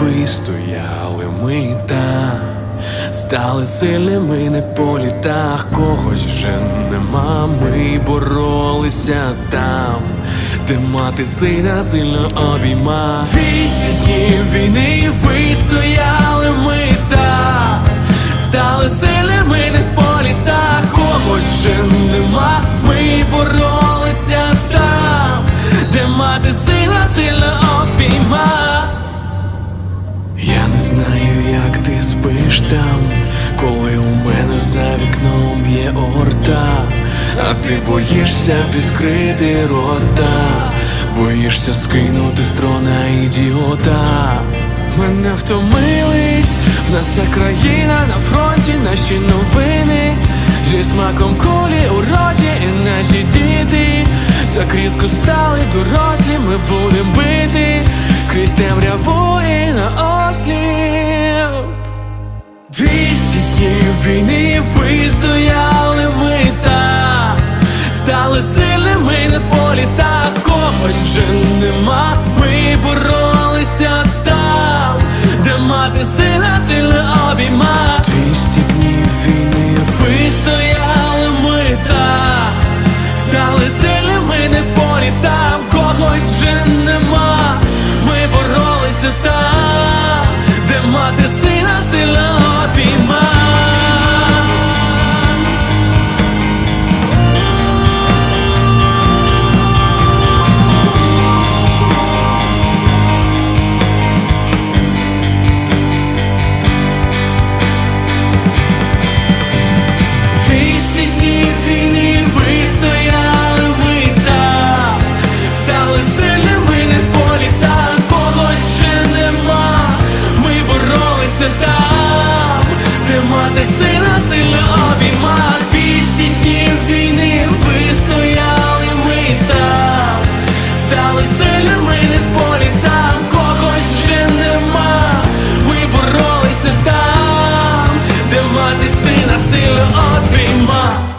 вистояли ми там, стали сильними не по літах, когось вже нема, ми боролися там, де мати сина сильно обійма. Двісті днів війни вистояли ми там, стали сильними не по літах, когось вже нема, ми боролися там, де мати сина спиш там, коли у мене за вікном є орта, а ти боїшся відкрити рота, боїшся скинути з трона ідіота. Ми не втомились, в нас вся країна на фронті, наші новини. Зі смаком кулі у роті, і наші діти так різко стали дорослі, війни вистояли ми та стали сильними на полі та когось вже нема. Ми боролися там, де мати сина сильно обійма. Двісті днів війни вистояли ми та стали сильними на полі там, когось вже нема. Ми боролися там, де мати сина сильно. тримати сина, сильно обійма Двісті днів війни вистояли ми там, стали сильними, не політам, когось вже нема, ми боролися там, де мати сина, сильно обійма